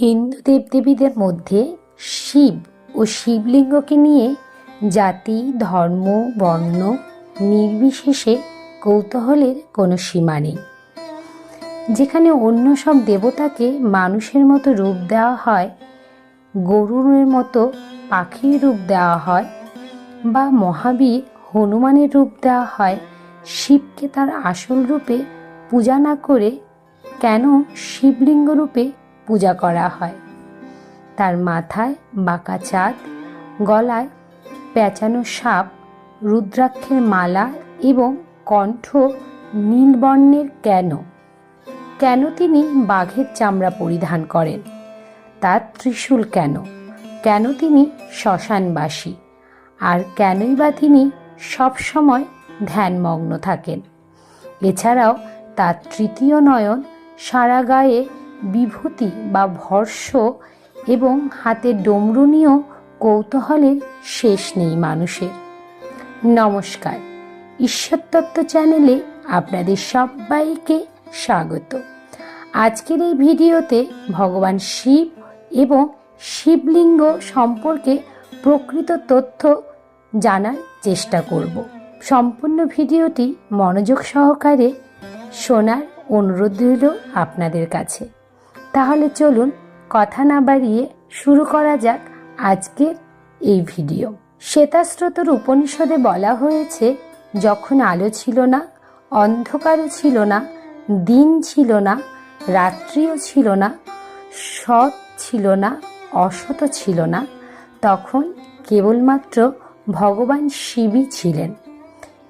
হিন্দু দেবদেবীদের মধ্যে শিব ও শিবলিঙ্গকে নিয়ে জাতি, ধর্ম, বর্ণ নির্বিশেষে কৌতূহলের কোনো সীমা নেই। যেখানে অন্য সব দেবতাকে মানুষের মতো রূপ দেওয়া হয় গরুরের মতো পাখির রূপ দেওয়া হয় বা মহাবীর হনুমানের রূপ দেওয়া হয়, শিবকে তার আসল রূপে পূজা না করে কেন শিবলিঙ্গ রূপে পূজা করা হয়। তার মাথায় বাঁকা চাঁদ, গলায় পেঁচানো সাপ, রুদ্রাক্ষের মালা এবং কণ্ঠ নীলবর্ণের কেন? কেন তিনি বাঘের চামড়া পরিধান করেন? তার ত্রিশূল কেন? কেন তিনি শ্মশানবাসী? আর কেনই বা তিনি সবসময় ধ্যানমগ্ন থাকেন? এছাড়াও তার তৃতীয় নয়ন সারা গায়ে বিভূতি বা ভর্ষ এবং হাতে ডমরু নিয়েও কৌতূহলের শেষ নেই মানুষের। নমস্কার ঈশ্বরতত্ত্ব চ্যানেলে আপনাদের সবাইকে স্বাগত। আজকের এই ভিডিওতে ভগবান শিব এবং শিবলিঙ্গ সম্পর্কে প্রকৃত তথ্য জানার চেষ্টা করব। সম্পূর্ণ ভিডিওটি মনোযোগ সহকারে শোনার অনুরোধ রইল আপনাদের কাছে। তাহলে চলুন কথা না বাড়িয়ে শুরু করা যাক আজকের এই ভিডিও। শ্বেতাস্রোতর উপনিষদে বলা হয়েছে, যখন আলো ছিল না, অন্ধকারও ছিল না, দিন ছিল না, রাত্রিও ছিল না, সৎ ছিল না, অসৎ ছিল না, তখন কেবলমাত্র ভগবান শিবই ছিলেন।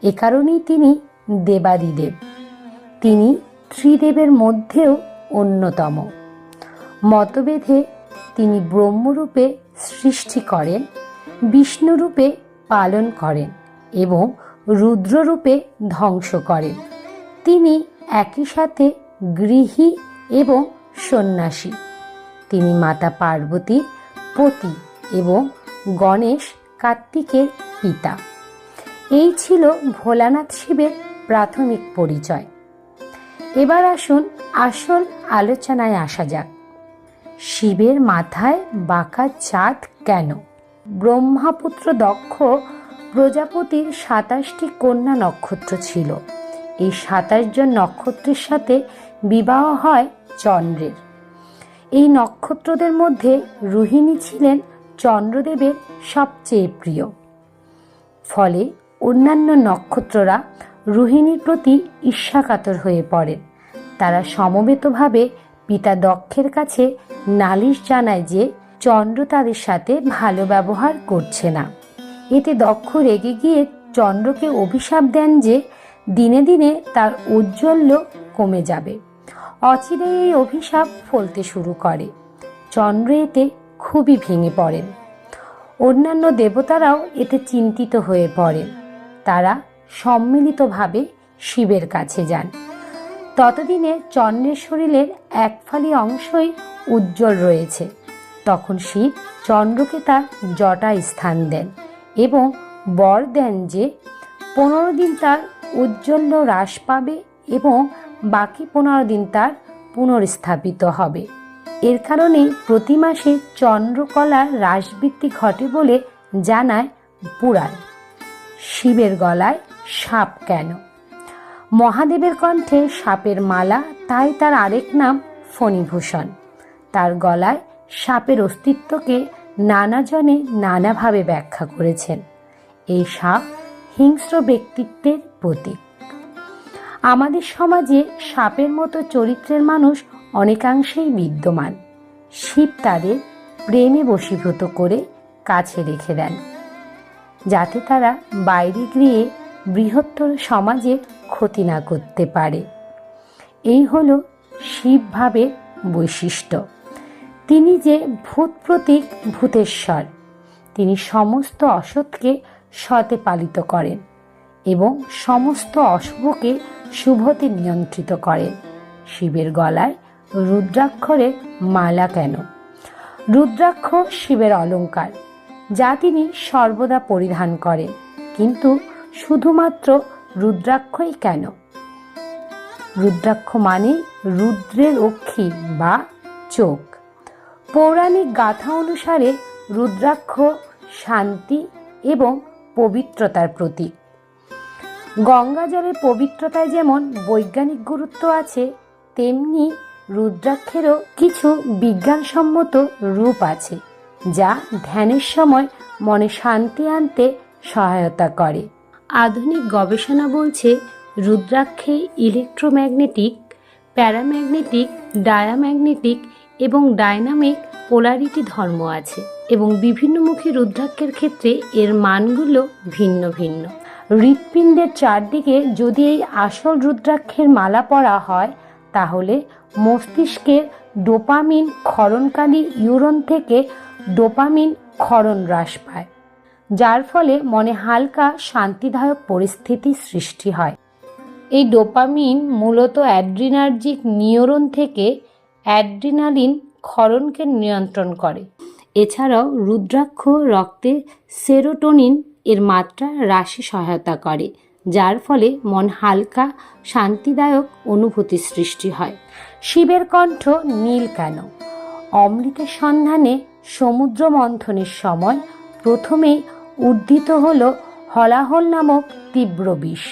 এ কারণেই তিনি দেবাদিদেব। তিনি ত্রিদেবের মধ্যেও অন্যতম। মতভেদে তিনি ব্রহ্মরূপে সৃষ্টি করেন, বিষ্ণুরূপে পালন করেন এবং রুদ্ররূপে ধ্বংস করেন। তিনি একই সাথে গৃহী এবং সন্ন্যাসী। তিনি মাতা পার্বতীর পতি এবং গণেশ কার্তিকের পিতা। এই ছিল ভোলানাথ শিবের প্রাথমিক পরিচয়। এবার আসুন আসল আলোচনায় আসা যাক। শিবের মাথায় বাঁকা চাঁদ কেন? ব্রহ্মাপুত্র দক্ষ প্রজাপতির সাতাশটি কন্যা নক্ষত্র ছিল। এই সাতাশ জন নক্ষত্রের সাথে বিবাহ হয় চন্দ্রের। এই নক্ষত্রদের মধ্যে রোহিণী ছিলেন চন্দ্রদেবের সবচেয়ে প্রিয়। ফলে অন্যান্য নক্ষত্ররা রোহিণীর প্রতি ঈর্ষাকাতর হয়ে পড়েন। তারা সমবেতভাবে পিতা দক্ষের কাছে নালিশ জানায় যে চন্দ্র তাদের সাথে ভালো ব্যবহার করছে না। এতে দক্ষ রেগে গিয়ে চন্দ্রকে অভিশাপ দেন যে দিনে দিনে তার ঔজ্জ্বল্য কমে যাবে। অচিরে এই অভিশাপ ফলতে শুরু করে। চন্দ্র এতে খুবই ভেঙে পড়েন। অন্যান্য দেবতারাও এতে চিন্তিত হয়ে পড়েন। তারা সম্মিলিতভাবে শিবের কাছে যান। ততদিনে চন্দ্রের শরীরের এক ফালি অংশই উজ্জ্বল রয়েছে। তখন শিব চন্দ্রকে তার জটায় স্থান দেন এবং বর দেন যে, পনেরো দিন তার উজ্জ্বল্য হ্রাস পাবে এবং বাকি পনেরো দিন তার পুনর্স্থাপিত হবে। এর কারণে প্রতি মাসে চন্দ্রকলার হ্রাসবৃদ্ধি ঘটে বলে জানায় পুরাণ। শিবের গলায় সাপ কেন? মহাদেবের কণ্ঠে সাপের মালা, তাই তার আরেক নাম ফণিভূষণ। তার গলায় সাপের অস্তিত্বকে নানাজনে নানাভাবে ব্যাখ্যা করেছেন। এই সাপ হিংস্র ব্যক্তিত্বের প্রতীক। আমাদের সমাজে সাপের মতো চরিত্রের মানুষ অনেকাংশেই বিদ্যমান। শিব তাদের প্রেমে বশীভূত করে কাছে রেখে দেন। যাতে তারা বাইরে গিয়ে বৃহত্তর সমাজের ক্ষতি না করতে পারে। এই হল শিবভাবের বৈশিষ্ট্য। তিনি যে ভূত প্রতীক, ভূতেশ্বর, তিনি সমস্ত অসৎকে সতে পালিত করেন এবং সমস্ত অশুভকে শুভতে নিয়ন্ত্রিত করেন। শিবের গলায় রুদ্রাক্ষরের মালা কেন? রুদ্রাক্ষ শিবের অলঙ্কার, যা তিনি সর্বদা পরিধান করেন। কিন্তু শুধুমাত্র রুদ্রাক্ষই কেন? রুদ্রাক্ষ মানে রুদ্রের অক্ষী বা চোখ। পৌরাণিক গাথা অনুসারে রুদ্রাক্ষ শান্তি এবং পবিত্রতার প্রতীক। গঙ্গা জলের পবিত্রতায় যেমন বৈজ্ঞানিক গুরুত্ব আছে, তেমনি রুদ্রাক্ষেরও কিছু বিজ্ঞানসম্মত রূপ আছে, যা ধ্যানের সময় মনে শান্তি আনতে সহায়তা করে। আধুনিক গবেষণা বলছে রুদ্রাক্ষে ইলেকট্রোম্যাগনেটিক, প্যারাম্যাগনেটিক, ডায়াম্যাগনেটিক এবং ডায়নামিক পোলারিটি ধর্ম আছে এবং বিভিন্নমুখী রুদ্রাক্ষের ক্ষেত্রে এর মানগুলো ভিন্ন ভিন্ন। হৃৎপিণ্ডের চারদিকে যদি এই আসল রুদ্রাক্ষের মালা পরা হয়, তাহলে মস্তিষ্কের ডোপামিন ক্ষরণকারী ইউরন থেকে ডোপামিন ক্ষরণ হ্রাস পায়। যার ফলে মনে হালকা শান্তিদায়ক পরিস্থিতি সৃষ্টি হয়। এই ডোপামিন মূলত অ্যাড্রিনার্জিক নিউরন থেকে অ্যাড্রিনালিন ক্ষরণকে নিয়ন্ত্রণ করে। এছাড়াও রুদ্রাক্ষ রক্তে সেরোটোনিন এর মাত্রা হ্রাসে সহায়তা করে, যার ফলে মন হালকা, শান্তিদায়ক অনুভূতি সৃষ্টি হয়। শিবের কণ্ঠ নীল কেন? অমৃতের সন্ধানে সমুদ্র মন্থনের সময় প্রথমেই উদ্ধৃত হল হলাহল নামক তীব্র বিষ।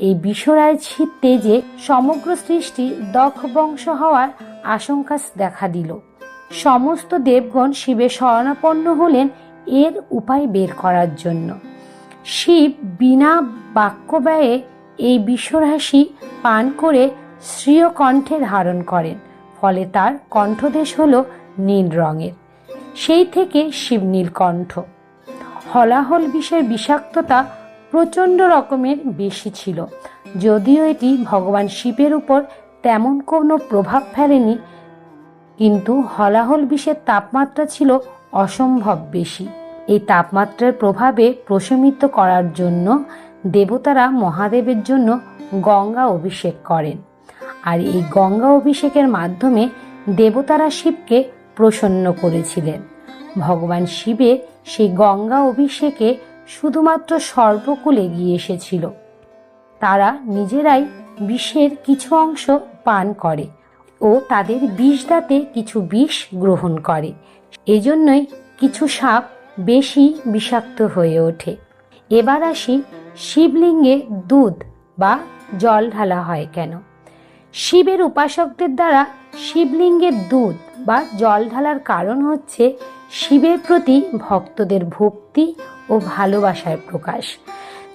এই বিষরায় ছিটতে যে সমগ্র সৃষ্টি দক্ষ বংশ হওয়ার আশঙ্কা দেখা দিল। সমস্ত দেবগণ শিবের শরণাপন্ন হলেন এর উপায় বের করার জন্য। শিব বিনা বাক্য ব্যয়ে এই বিশ্বরাশি পান করে শ্রীয় কণ্ঠে ধারণ করেন, ফলে তার কণ্ঠদেশ হল নীল রঙের। সেই থেকে শিব নীলকণ্ঠ হলাহল বিষের বিষাক্ততা প্রচণ্ড রকমের বেশি ছিল। যদিও এটি ভগবান শিবের উপর তেমন কোনো প্রভাব ফেলেনি, কিন্তু হলাহল বিষের তাপমাত্রা ছিল অসম্ভব বেশি। এই তাপমাত্রার প্রভাবে প্রশমিত করার জন্য দেবতারা মহাদেবের জন্য গঙ্গা অভিষেক করেন। আর এই গঙ্গা অভিষেকের মাধ্যমে দেবতারা শিবকে প্রসন্ন করেছিলেন। ভগবান শিবের সেই গঙ্গা অভিষেকে শুধুমাত্র সর্বকুলে গিয়ে এসেছিল। তারা নিজেরাই বিষের কিছু অংশ পান করে ও তাদের বিষ দাঁতে কিছু বিষ গ্রহণ করে। এজন্যই কিছু সাপ বেশি বিষাক্ত হয়ে ওঠে। এবার আসি শিবলিঙ্গে দুধ বা জল ঢালা হয় কেন? শিবের উপাসকদের দ্বারা শিবলিঙ্গের দুধ বা জল ঢালার কারণ হচ্ছে শিবের প্রতি ভক্তদের ভক্তি ও ভালোবাসার প্রকাশ।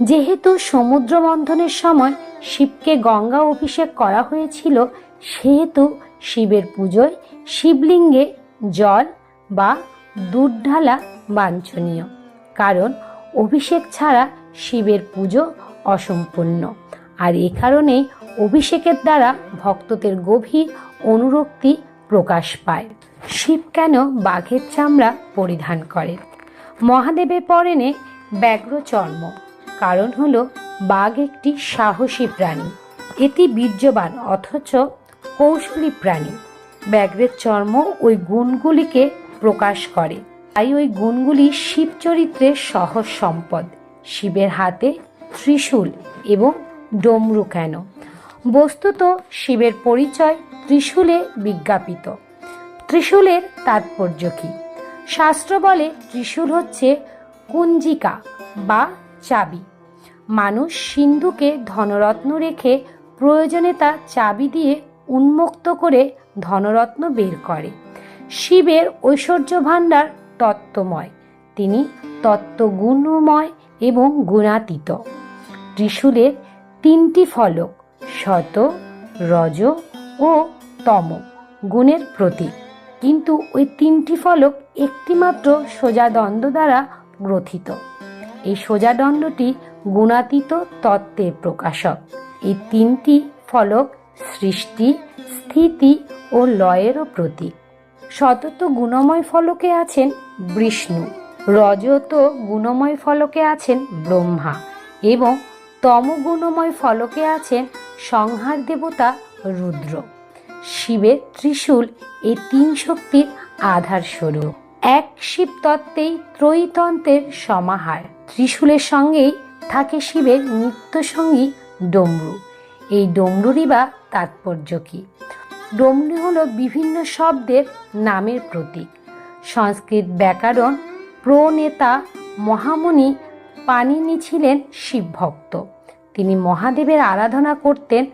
যেহেতু সমুদ্র মন্থনের সময় শিবকে গঙ্গা অভিষেক করা হয়েছিল, সেহেতু শিবের পুজোয় শিবলিঙ্গে জল বা দুধ ঢালা বাঞ্ছনীয়, কারণ অভিষেক ছাড়া শিবের পুজো অসম্পূর্ণ। আর এ কারণেই অভিষেকের দ্বারা ভক্তদের গভীর অনুরক্তি প্রকাশ পায়। শিব কেন বাঘের চামড়া পরিধান করেন মহাদেবে পরেনে ব্যাঘ্র চর্ম। কারণ হল বাঘ একটি সাহসী প্রাণী। এটি বীর্যবান, অথচ কৌশলী প্রাণী। ব্যাঘ্রের চর্ম ওই গুণগুলিকে প্রকাশ করে। তাই ওই গুণগুলি শিব চরিত্রের সহজ সম্পদ। শিবের হাতে ত্রিশূল এবং ডমরু কেন? বস্তুত শিবের পরিচয় ত্রিশূলে বিজ্ঞাপিত। ত্রিশূলের তাৎপর্য কী? শাস্ত্র বলে ত্রিশূল হচ্ছে কুঞ্জিকা বা চাবি। মানুষ সিন্ধুকে ধনরত্ন রেখে প্রয়োজনে তা চাবি দিয়ে উন্মুক্ত করে ধনরত্ন বের করে। শিবের ঐশ্বর্য ভাণ্ডার তত্ত্বময়। তিনি তত্ত্বগুণময় এবং গুণাতীত। ত্রিশূলের তিনটি ফলক, শত, রজ ও তম, গুণের প্রতীক। কিন্তু ওই তিনটি ফলক একটিমাত্র সোজা দ্বন্দ্ব দ্বারা গ্রথিত। এই সোজা দণ্ডটি গুণাতীত তত্ত্বের প্রকাশক। এই তিনটি ফলক সৃষ্টি, স্থিতি ও লয়েরও প্রতীক। সতত গুণময় ফলকে আছেন বিষ্ণু, রজত গুণময় ফলকে আছেন ব্রহ্মা এবং তম গুণময় ফলকে আছেন সংহার দেবতা রুদ্র। শিবের ত্রিশূল এই তিন শক্তির আধার স্বরূপ এক শিব তত্ত্বেই ত্রয়ীতন্ত্রের সমাহার। ত্রিশূলের সঙ্গেই থাকে শিবের নিত্যসঙ্গী ডমরু। এই ডমরুরই বা তাৎপর্য কী? ডমরু হলো বিভিন্ন শব্দের নামের প্রতীক। সংস্কৃত ব্যাকরণ, প্রণেতা মহামুনি পানিনি ছিলেন শিবভক্ত। তিনি মহাদেবের আরাধনা করতেন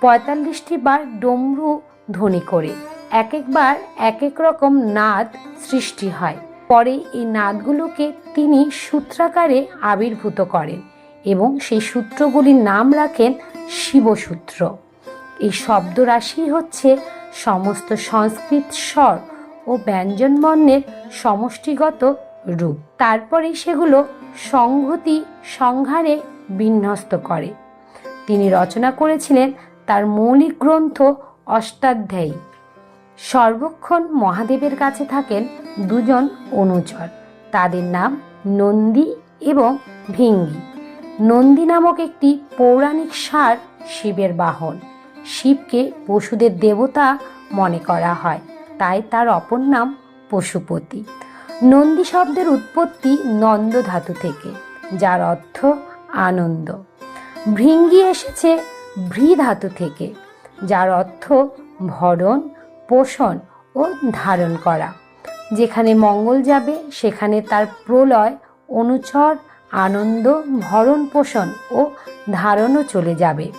পঁয়তাল্লিশটি বার ডমরু ধ্বনি করে। এক একবার এক এক রকম নাদ সৃষ্টি হয়। পরে এই নাদগুলোকে তিনি সূত্রাকারে আবির্ভূত করেন এবং সেই সূত্রগুলির নাম রাখেন শিবসূত্র। এই শব্দরাশি হচ্ছে সমস্ত সংস্কৃত স্বর ও ব্যঞ্জনবর্ণের সমষ্টিগত রূপ। তারপরে সেগুলো সংহতি সংহারে বিন্যস্ত করে। তিনি রচনা করেছিলেন তার মৌলিক গ্রন্থ অষ্টাধ্যায়ী। সর্বক্ষণ মহাদেবের কাছে থাকেন দুজন অনুচর। তাদের নাম নন্দী এবং ভিঙ্গি। নন্দী নামক একটি পৌরাণিক সার শিবের বাহন। শিবকে পশুদের দেবতা মনে করা হয়, তাই তার অপর নাম পশুপতি। নন্দী শব্দের উৎপত্তি নন্দ ধাতু থেকে, যার অর্থ আনন্দ। ভৃঙ্গি এসেছে ভৃ ধাতু থেকে যার অর্থ ভরণ, পোষণ ও ধারণ করা। যেখানে মঙ্গল যাবে, সেখানে তার প্রলয়, অনুচর, আনন্দ, ভরণ, পোষণ ও ধারণও চলে যাবে।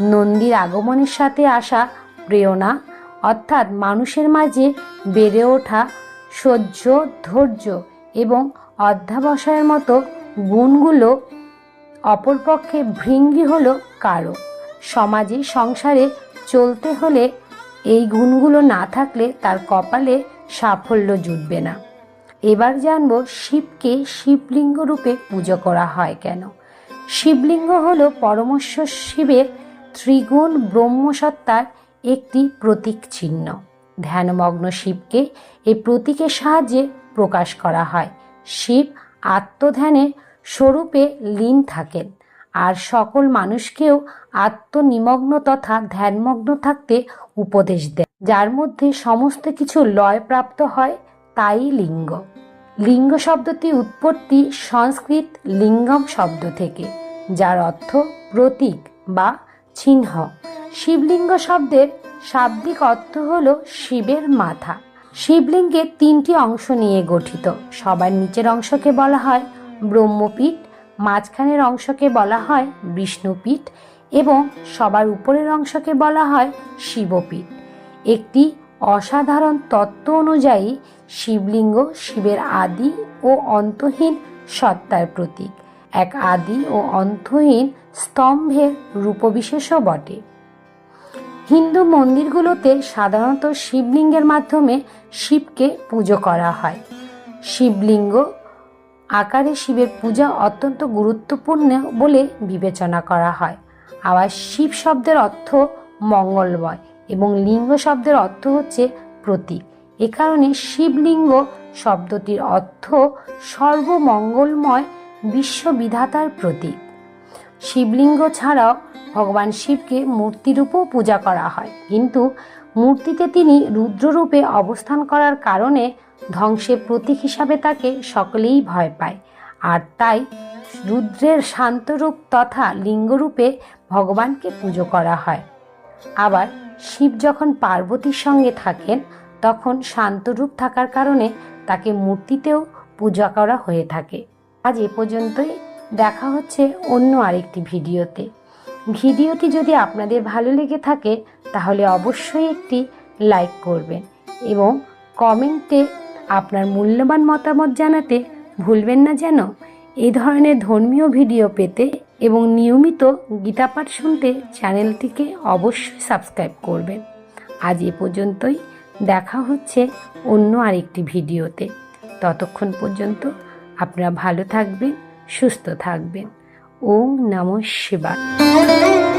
নন্দীর আগমনের সাথে আসা প্রেরণা, অর্থাৎ মানুষের মাঝে বেড়ে ওঠা সহ্য, ধৈর্য এবং অধ্যাবসায়ের মতো গুণগুলো অপরপক্ষে ভৃঙ্গি হলো কারও। সমাজে, সংসারে চলতে হলে এই গুণগুলো না থাকলে তার কপালে সাফল্য জুটবে না। এবার জানব শিবকে শিবলিঙ্গ রূপে পুজো করা হয় কেন? শিবলিঙ্গ হলো পরমেশ্বর শিবের ত্রিগুণ ব্রহ্মসত্তার একটি প্রতীক চিহ্ন। ধ্যানমগ্ন শিবকে এই প্রতীকের সাহায্যে প্রকাশ করা হয়। শিব আত্মধ্যানের স্বরূপে লীন থাকেন। আর সকল মানুষকেও আত্মনিমগ্ন তথা ধ্যানমগ্ন থাকতে উপদেশ দেয়। যার মধ্যে সমস্ত কিছু লয় প্রাপ্ত হয়, তাই লিঙ্গ। লিঙ্গ শব্দটি উৎপত্তি সংস্কৃত লিঙ্গম শব্দ থেকে, যার অর্থ প্রতীক বা চিহ্ন। শিবলিঙ্গ শব্দের শাব্দিক অর্থ হল শিবের মাথা। শিবলিঙ্গের তিনটি অংশ নিয়ে গঠিত। সবার নিচের অংশকে বলা হয় ব্রহ্মপীঠ মাঝখানের অংশকে বলা হয় বিষ্ণুপীঠ এবং সবার উপরের অংশকে বলা হয় শিবপীঠ। একটি অসাধারণ তত্ত্ব অনুযায়ী শিবলিঙ্গ শিবের আদি ও অন্তহীন সত্তার প্রতীক। এক আদি ও অন্তহীন স্তম্ভের রূপবিশেষও বটে। হিন্দু মন্দিরগুলোতে সাধারণত শিবলিঙ্গের মাধ্যমে শিবকে পুজো করা হয়। শিবলিঙ্গ আকারে শিবের পূজা অত্যন্ত গুরুত্বপূর্ণ বলে বিবেচনা করা হয়। আবার শিব শব্দের অর্থ মঙ্গলময় এবং লিঙ্গ শব্দের অর্থ হচ্ছে প্রতীক। এ কারণে শিবলিঙ্গ শব্দটির অর্থ সর্বমঙ্গলময় বিশ্ববিধাতার প্রতীক। শিবলিঙ্গ ছাড়াও ভগবান শিবকে মূর্তিরূপেও পূজা করা হয়। কিন্তু মূর্তিতে তিনি রুদ্ররূপে অবস্থান করার কারণে ধ্বংসের প্রতীক হিসাবে তাকে সকলেই ভয় পায়। আর তাই রুদ্রের শান্তরূপ তথা লিঙ্গরূপে ভগবানকে পুজো করা হয়। আবার শিব যখন পার্বতীর সঙ্গে থাকেন, তখন শান্তরূপ থাকার কারণে তাকে মূর্তিতেও পূজা করা হয়ে থাকে। আজ এ পর্যন্তই। দেখা হচ্ছে অন্য আরেকটি ভিডিওতে। ভিডিওটি যদি আপনাদের ভালো লেগে থাকে, তাহলে অবশ্যই একটি লাইক করবেন এবং কমেন্টে আপনার মূল্যবান মতামত জানাতে ভুলবেন না যেন। এই ধরনের ধর্মীয় ভিডিও পেতে এবং নিয়মিত গীতাপাঠ শুনতে চ্যানেলটিকে অবশ্যই সাবস্ক্রাইব করবেন। আজ এ পর্যন্তই। দেখা হচ্ছে অন্য আরেকটি ভিডিওতে। ততক্ষণ পর্যন্ত আপনারা ভালো থাকবেন, সুস্থ থাকবেন। ওম নমঃ শিবায়।